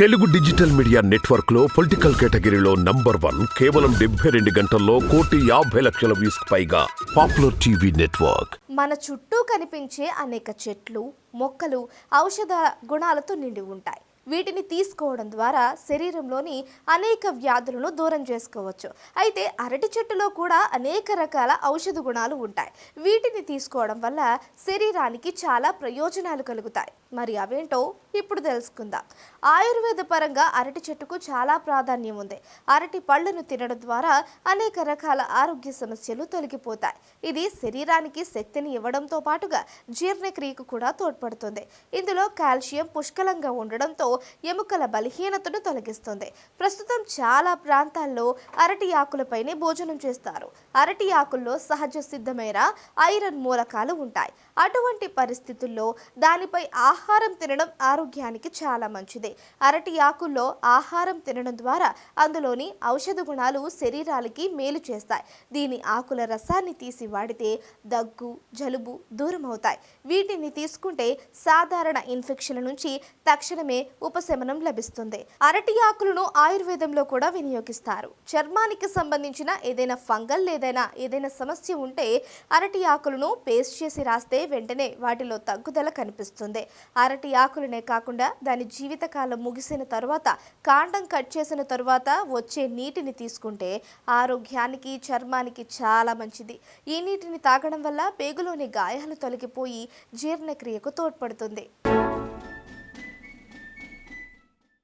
Telugu digital media నెట్వర్క్లో political కేటగిరీలో number one కేవలం డెబ్బై రెండు గంటల్లో కోటి యాభై లక్షల వ్యూస్ పైగా పాపులర్ టీవీ నెట్వర్క్. మన చుట్టూ కనిపించే అనేక చెట్లు మొక్కలు ఔషధ గుణాలతో నిండి ఉంటాయి. వీటిని తీసుకోవడం ద్వారా శరీరంలోని అనేక వ్యాధులను దూరం చేసుకోవచ్చు. అయితే అరటి చెట్టులో కూడా అనేక రకాల ఔషధ గుణాలు ఉంటాయి. వీటిని తీసుకోవడం వల్ల శరీరానికి చాలా ప్రయోజనాలు కలుగుతాయి. మరి అవేంటో ఇప్పుడు తెలుసుకుందాం. ఆయుర్వేద పరంగా అరటి చెట్టుకు చాలా ప్రాధాన్యం ఉంది. అరటి పళ్ళను తినడం ద్వారా అనేక రకాల ఆరోగ్య సమస్యలు తొలగిపోతాయి. ఇది శరీరానికి శక్తిని ఇవ్వడంతో పాటుగా జీర్ణక్రియకు కూడా తోడ్పడుతుంది. ఇందులో కాల్షియం పుష్కలంగా ఉండడంతో ఎముకల బలహీనతను తొలగిస్తుంది. ప్రస్తుతం చాలా ప్రాంతాల్లో అరటి ఆకులపైనే భోజనం చేస్తారు. అరటి ఆకుల్లో సహజ సిద్ధమైన ఐరన్ మూలకాలు ఉంటాయి. అటువంటి పరిస్థితుల్లో దానిపై ఆహారం తినడం ఆరోగ్యానికి చాలా మంచిది. అరటి ఆకుల్లో ఆహారం తినడం ద్వారా అందులోని ఔషధ గుణాలు శరీరాలకి మేలు చేస్తాయి. దీని ఆకుల రసాన్ని తీసి వాడితే దగ్గు జలుబు దూరం అవుతాయి వీటిని తీసుకుంటే సాధారణ ఇన్ఫెక్షన్ల నుంచి తక్షణమే ఉపశమనం లభిస్తుంది. అరటి ఆకులను ఆయుర్వేదంలో కూడా వినియోగిస్తారు. చర్మానికి సంబంధించిన ఏదైనా ఫంగల్ ఏదైనా ఏదైనా సమస్య ఉంటే అరటి ఆకులను పేస్ట్ చేసి రాస్తే వెంటనే వాటిలో తగ్గుదల కనిపిస్తుంది. అరటి ఆకులనే కాకుండా దాని జీవితకాలం ముగిసిన తర్వాత కాండం కట్ చేసిన తరువాత వచ్చే నీటిని తీసుకుంటే ఆరోగ్యానికి చర్మానికి చాలా మంచిది. ఈ నీటిని తాగడం వల్ల పేగులోని గాయాలు తొలగిపోయి జీర్ణక్రియకు తోడ్పడుతుంది.